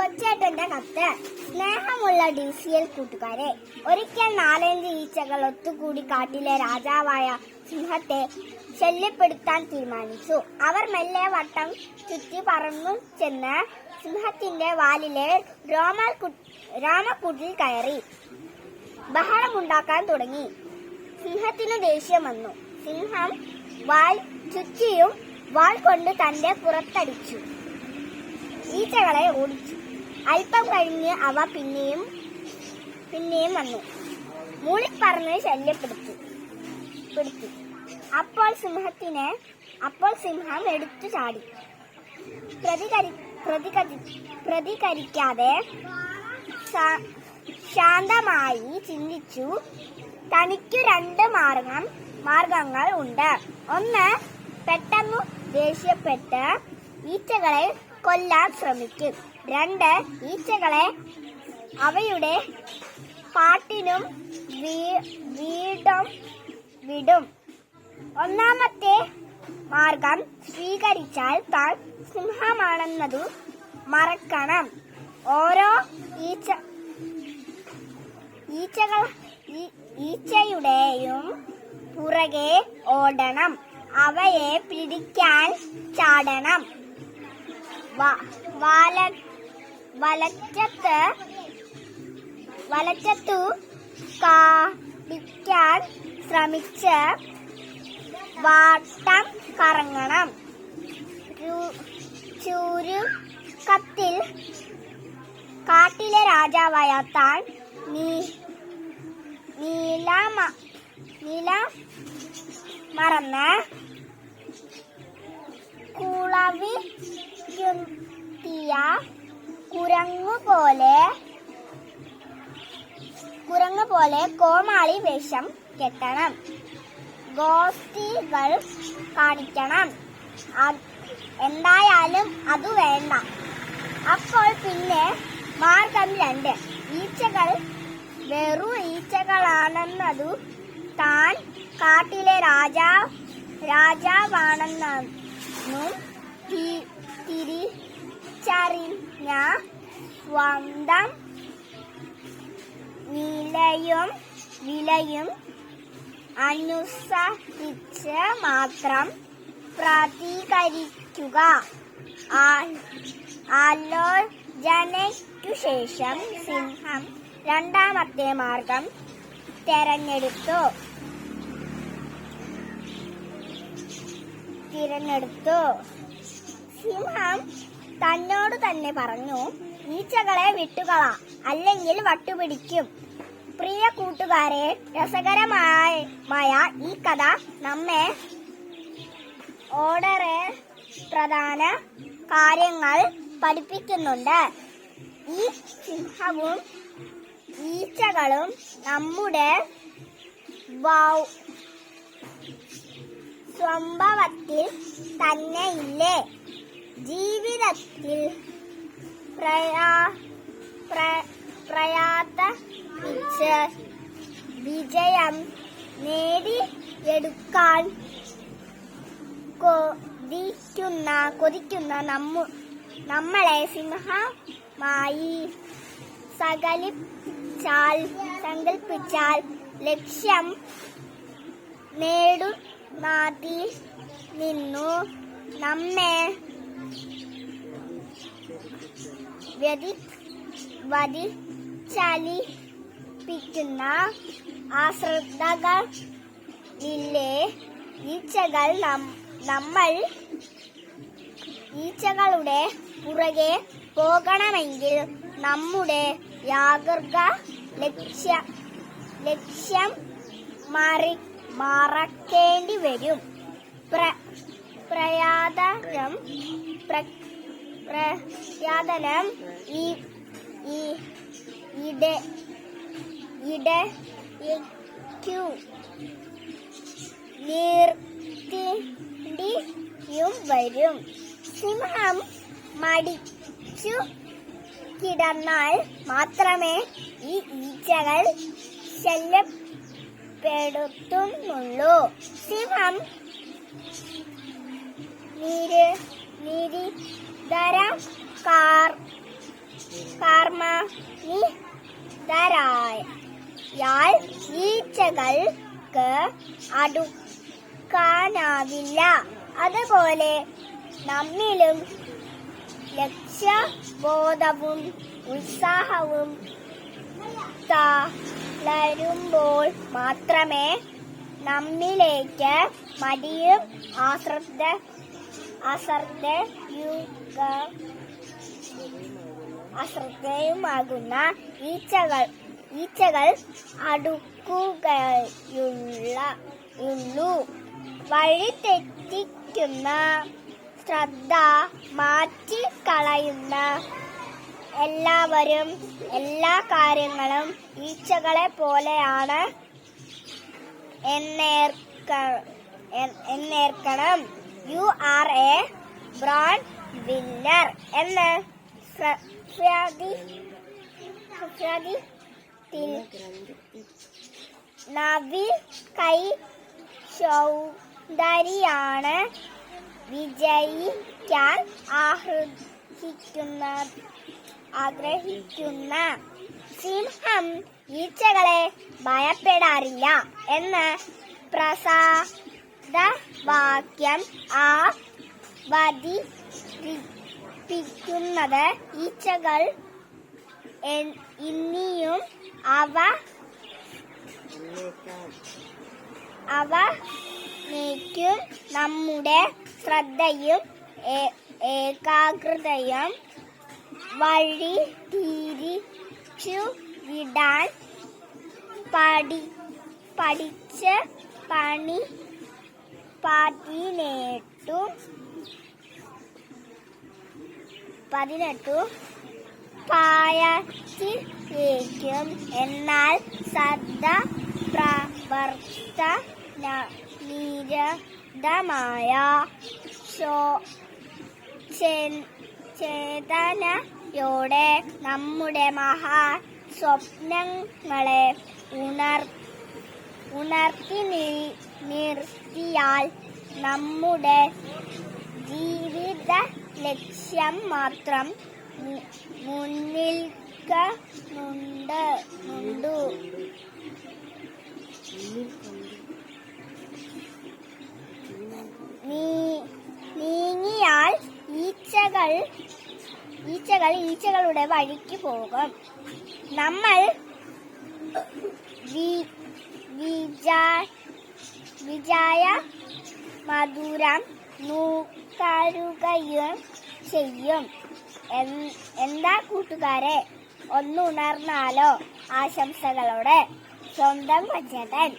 കൊച്ചേട്ടന്റെ കത്ത്. സ്നേഹമുള്ള D C L കൂട്ടുകാരെ ഒരിക്കൽ നാലഞ്ച് ഈച്ചകൾ ഒത്തുകൂടി കാട്ടിലെ രാജാവായ സിംഹത്തെ ശല്യപ്പെടുത്താൻ തീരുമാനിച്ചു. അവർ മെല്ലെ വട്ടം ചുറ്റി പറന്നു ചെന്ന് സിംഹത്തിന്റെ വാലിലെ രോമൽ രാമക്കൂട്ടിൽ കയറി. ബഹളമുണ്ടാക്കാൻ തുടങ്ങി. സിംഹത്തിന് ദേഷ്യം വന്നു. സിംഹം വാൽ ചുറ്റിയും വാൾ കൊണ്ട് തന്റെ പുറത്തടിച്ചു. ഈച്ചകളെ ഓടിച്ചു. അല്പം കഴിഞ്ഞ് അവ പിന്നെയും പിന്നെയും വന്നു. മൂളിപ്പറന്ന് ശല്യപ്പെടുത്തി പിടിച്ചു അപ്പോൾ സിംഹത്തിനെ അപ്പോൾ സിംഹം എടുത്തു ചാടി. പ്രതികരി പ്രതികരി പ്രതികരിക്കാതെ ശാന്തമായി ചിന്തിച്ചു തനിക്ക് രണ്ട് മാർഗം മാർഗങ്ങൾ ഉണ്ട്. ഒന്ന് പെട്ടെന്ന് ദേഷ്യപ്പെട്ട് ഈച്ചകളെ കൊല്ലാൻ ശ്രമിക്കും. രണ്ട് ഈച്ചകളെ അവയുടെ പാട്ടിനും വീടും വിടും. ഒന്നാമത്തെ മാർഗം സ്വീകരിച്ചാൽ താൻ സിംഹമാണെന്നതു മറക്കണം. ഓരോ ഈച്ച ഈച്ചകൾ ഈച്ചയുടെയും പുറകെ ഓടണം. അവയെ പിടിക്കാൻ ചാടണം. വാലറ്റ് വാല വലച്ചത്ത് വലച്ചത്തു കാണിക്കാൻ ശ്രമിച്ച് വാട്ടം കറങ്ങണം. ചുരുക്കത്തിൽ കാട്ടിലെ രാജാവായ താൻ നീലമ നീല മറന്ന് കുളവി യുത്തിയ കുരങ്ങു പോലെ കോമാളി വേഷം കെട്ടണം. ഗോഷ്ഠികൾ കാണിക്കണം. എന്തായാലും അത് വേണ്ട. അപ്പോൾ പിന്നെ മാർഗം രണ്ട്. ഈച്ചകൾ വെറു ഈച്ചകളാണെന്നതു താൻ കാട്ടിലെ രാജാ രാജാവാണെന്നും തി- തിരിച്ചറിഞ്ഞ സ്വന്തം നിലയും വിലയും അനുസരിച്ച് മാത്രം പ്രതികരിക്കുക. ആലോചനയ്ക്കു ശേഷം സിംഹം രണ്ടാമത്തെ മാർഗം തെരഞ്ഞെടുത്തു. തിരഞ്ഞെടുത്തു. സിംഹം തന്നോട് തന്നെ പറഞ്ഞു ഈച്ചകളെ വിട്ടുകള അല്ലെങ്കിൽ വട്ടുപിടിക്കും. പ്രിയ കൂട്ടുകാരെ രസകരമായ മായ ഈ കഥ നമ്മെ ഓർഡറെ പ്രധാന കാര്യങ്ങൾ പഠിപ്പിക്കുന്നുണ്ട്. ഈ സിംഹവും ഈച്ചകളും നമ്മുടെ സ്വഭാവത്തിൽ തന്നെ ഇല്ലേ ജീവിതത്തിൽ പ്രയാ വിജയം നേടിയെടുക്കാൻ കൊതിക്കുന്ന കൊതിക്കുന്ന നമ്മ നമ്മളെ സിംഹമായി സകലിച്ചാൽ സങ്കൽപ്പിച്ചാൽ ലക്ഷ്യം നേടുന്നതിൽ നിന്നു നമ്മെ വ്യതി വധിച്ചലിപ്പിക്കുന്ന ആശ്രദ്ധകളിലെ ഈച്ചകൾ നമ്മൾ ഈച്ചകളുടെ പുറകെ പോകണമെങ്കിൽ നമ്മുടെ യാഗർഗ ലക്ഷ്യ ലക്ഷ്യം മാറി മറക്കേണ്ടി വരും. പ്ര പ്ര പ്രയാതനം ഇടയ്ക്കു വരും. സിംഹം മടിച്ചു കിടന്നാൽ മാത്രമേ ഈ ഈച്ചകൾ ശല്യപ്പെടുത്തുന്നുള്ളൂ. സിംഹം നിര് നിരിതര കാർ നിതരായാൽ ഈച്ചകൾക്ക് അടുക്കാനാവില്ല. അതുപോലെ നമ്മിലും ലക്ഷ്യബോധവും ഉത്സാഹവും തളരുമ്പോൾ മാത്രമേ നമ്മിലേക്ക് മടിയും അശ്രദ്ധ അശ്രദ്ധയുക അശ്രദ്ധയുമാകുന്ന ഈച്ചകൾ ഈച്ചകൾ അടുക്കുകയുള്ളു വഴി തെറ്റിക്കുന്ന ശ്രദ്ധ മാറ്റിക്കളയുന്ന എല്ലാവരും എല്ലാ കാര്യങ്ങളും ഈച്ചകളെ പോലെയാണ് എന്നേർക്ക എന്നേർക്കണം. You are a born winner എന്ന് നവി കൈ സൗന്ദര്യാണ് വിജയിക്കാൻ ആഹ്ലാദിക്കുന്ന ആഗ്രഹിക്കുന്ന സിംഹം ഈച്ചകളെ ഭയപ്പെടാറില്ല. എന്ന് പ്രസാദ വാക്യം അവതരിപ്പിക്കുന്നത് ഈച്ചകൾ എൻ- ഇനിയും അവ അവ നീക്കും നമ്മുടെ ശ്രദ്ധയും ഏകാഗ്രതയും വഴി തിരിച്ചു വിടാൻ പഠി പഠിച്ച് പണി പതിനെട്ടു. പതിനെട്ടു. പായത്തിലേക്കും എന്നാൽ ശ്രദ്ധ പ്രവർത്ത നിരതമായ ചേതനയോടെ നമ്മുടെ മഹാ സ്വപ്നങ്ങളെ ഉണർ ഉണർത്തി നിർത്തിയാൽ നമ്മുടെ ജീവിത ലക്ഷ്യം മാത്രം മുന്നിൽക്കുന്നുണ്ട് നീങ്ങിയാൽ ഈച്ചകൾ ഈച്ചകൾ ഈച്ചകളുടെ വഴിക്ക് പോകും. നമ്മൾ വിജയ മധുരം നൂക്കാരുകയും ചെയ്യും. എന്താ കൂട്ടുകാരെ? ഒന്നുണർന്നാലോ ആശംസകളോടെ. സ്വന്തം പച്ചേട്ടൻ